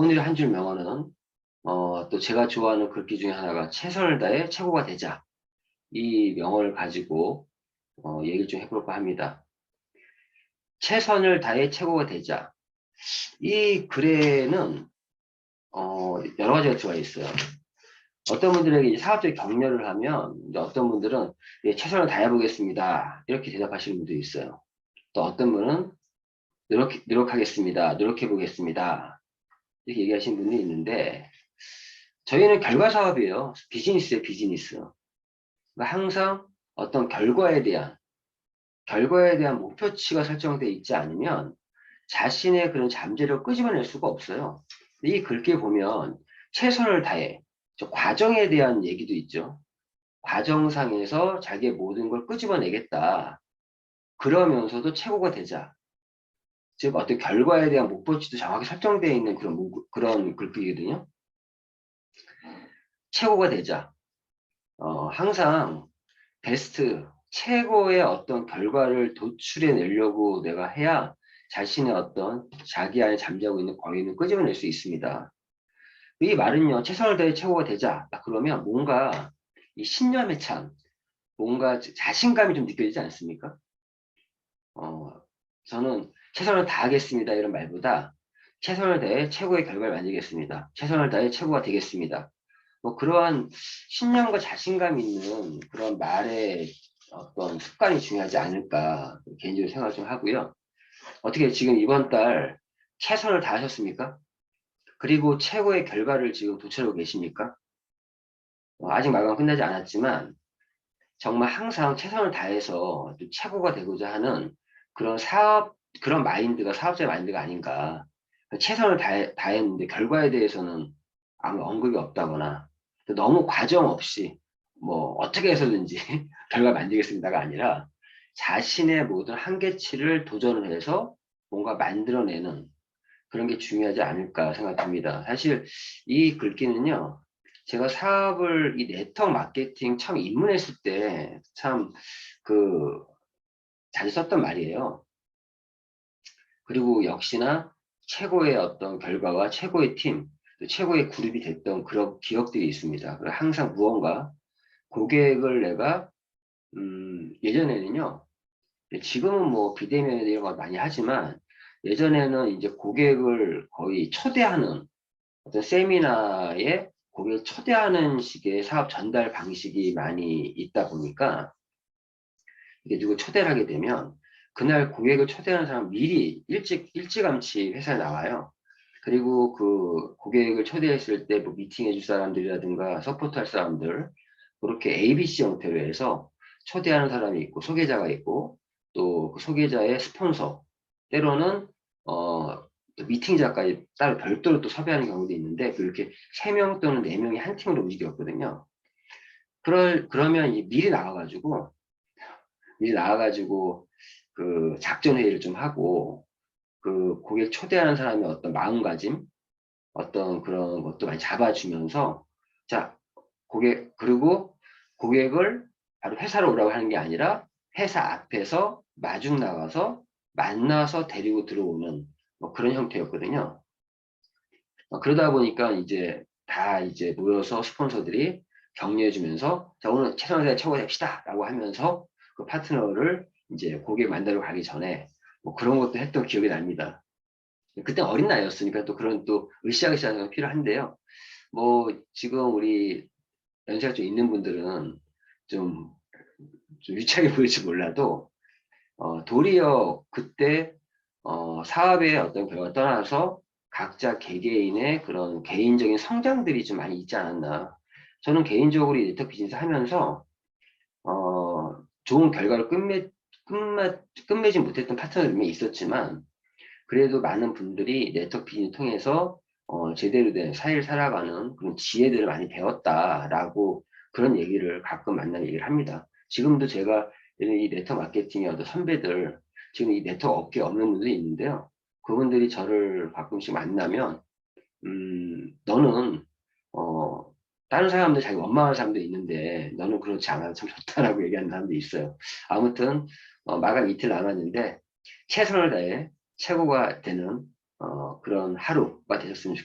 오늘 한 줄 명언은 어, 또 제가 좋아하는 글귀 중에 하나가 최선을 다해 최고가 되자 이 명언을 가지고 어, 얘기를 좀 해볼까 합니다. 최선을 다해 최고가 되자 이 글에는 어, 여러 가지가 들어가 있어요. 어떤 분들에게 사업적 격려를 하면 어떤 분들은 예, 최선을 다해보겠습니다 이렇게 대답하시는 분도 있어요. 또 어떤 분은 노력, 노력하겠습니다. 노력해보겠습니다. 이렇게 얘기하시는 분이 있는데 저희는 결과 사업이에요. 비즈니스예요, 비즈니스. 그러니까 항상 어떤 결과에 대한 결과에 대한 목표치가 설정되어 있지 않으면 자신의 그런 잠재력을 끄집어낼 수가 없어요. 이 글귀에 보면 최선을 다해 저 과정에 대한 얘기도 있죠. 과정상에서 자기의 모든 걸 끄집어내겠다. 그러면서도 최고가 되자. 즉 어떤 결과에 대한 목표치도 정확히 설정되어 있는 그런 문- 그런 글귀거든요. 최고가 되자. 어, 항상 베스트 최고의 어떤 결과를 도출해 내려고 내가 해야 자신의 어떤 자기 안에 잠자고 있는 권위는 끄집어낼 수 있습니다. 이 말은요, 최선을 다해 최고가 되자. 딱 그러면 뭔가 이 신념에 찬, 뭔가 자신감이 좀 느껴지지 않습니까? 어, 저는 최선을 다하겠습니다. 이런 말보다 최선을 다해 최고의 결과를 만들겠습니다. 최선을 다해 최고가 되겠습니다. 뭐 그러한 신념과 자신감 있는 그런 말의 어떤 습관이 중요하지 않을까 개인적으로 생각을 좀 하고요. 어떻게 지금 이번 달 최선을 다하셨습니까? 그리고 최고의 결과를 지금 도출하고 계십니까? 어, 아직 마감 끝나지 않았지만 정말 항상 최선을 다해서 좀 최고가 되고자 하는 그런 사업 그런 마인드가 사업자의 마인드가 아닌가. 최선을 다해, 다했는데 결과에 대해서는 아무 언급이 없다거나 또 너무 과정 없이 뭐 어떻게 해서든지 결과 만들겠습니다가 아니라 자신의 모든 한계치를 도전을 해서 뭔가 만들어내는 그런 게 중요하지 않을까 생각합니다. 사실 이 글귀는요, 제가 사업을 이 네트워크 마케팅 처음 입문했을 때 참 그 자주 썼던 말이에요. 그리고 역시나 최고의 어떤 결과와 최고의 팀, 또 최고의 그룹이 됐던 그런 기억들이 있습니다. 항상 무언가 고객을 내가 음, 예전에는요. 지금은 뭐 비대면 이런 걸 많이 하지만 예전에는 이제 고객을 거의 초대하는 어떤 세미나에 고객을 초대하는 식의 사업 전달 방식이 많이 있다 보니까 이게 누구 초대를 하게 되면 그날 고객을 초대하는 사람 미리 일찍 일찌감치 회사에 나와요. 그리고 그 고객을 초대했을 때 뭐 미팅해 줄 사람들이라든가 서포트 할 사람들 그렇게 ABC 형태로 해서 초대하는 사람이 있고 소개자가 있고 또 그 소개자의 스폰서 때로는 어 미팅자까지 따로 별도로 또 섭외하는 경우도 있는데 그렇게 3명 또는 4명이 한 팀으로 움직였거든요. 그럴 그러면 이 미리 나와 가지고 미리 나와 가지고 그 작전 회의를 좀 하고 그 고객 초대하는 사람의 어떤 마음가짐 어떤 그런 것도 많이 잡아주면서 자 고객 그리고 고객을 바로 회사로 오라고 하는 게 아니라 회사 앞에서 마중 나가서 만나서 데리고 들어오는 뭐 그런 형태였거든요. 어, 그러다 보니까 이제 다 이제 모여서 스폰서들이 격려해주면서 자 오늘 최선을 다해 최고 됩시다 라고 하면서 그 파트너를 이제 고객 만나러 가기 전에 뭐 그런 것도 했던 기억이 납니다. 그때 어린 나이였으니까 또 그런 또 으쌰으쌰한 건 필요한데요. 뭐 지금 우리 연세가 좀 있는 분들은 좀, 좀 유치하게 보일지 몰라도 어, 도리어 그때 어, 사업의 어떤 결과 떠나서 각자 개개인의 그런 개인적인 성장들이 좀 많이 있지 않았나. 저는 개인적으로 이 네트워크 비즈니스 하면서 어, 좋은 결과를 끝맺, 끝맺, 끝맺지 못했던 파트너들이 있었지만 그래도 많은 분들이 비즈니스 통해서 어, 제대로 된 사회를 살아가는 그런 지혜들을 많이 배웠다라고 그런 얘기를 가끔 만나는 얘기를 합니다. 지금도 제가 이 네트워크 마케팅의 어떤 선배들, 지금 이 네트워크 업계에 없는 분들이 있는데요. 그분들이 저를 가끔씩 만나면, 음, 너는, 어, 다른 사람들 자기 원망하는 사람도 있는데, 너는 그렇지 않아도 참 좋다라고 얘기하는 사람도 있어요. 아무튼, 어, 마감 이틀 남았는데, 최선을 다해 최고가 되는, 어, 그런 하루가 되셨으면 좋겠습니다.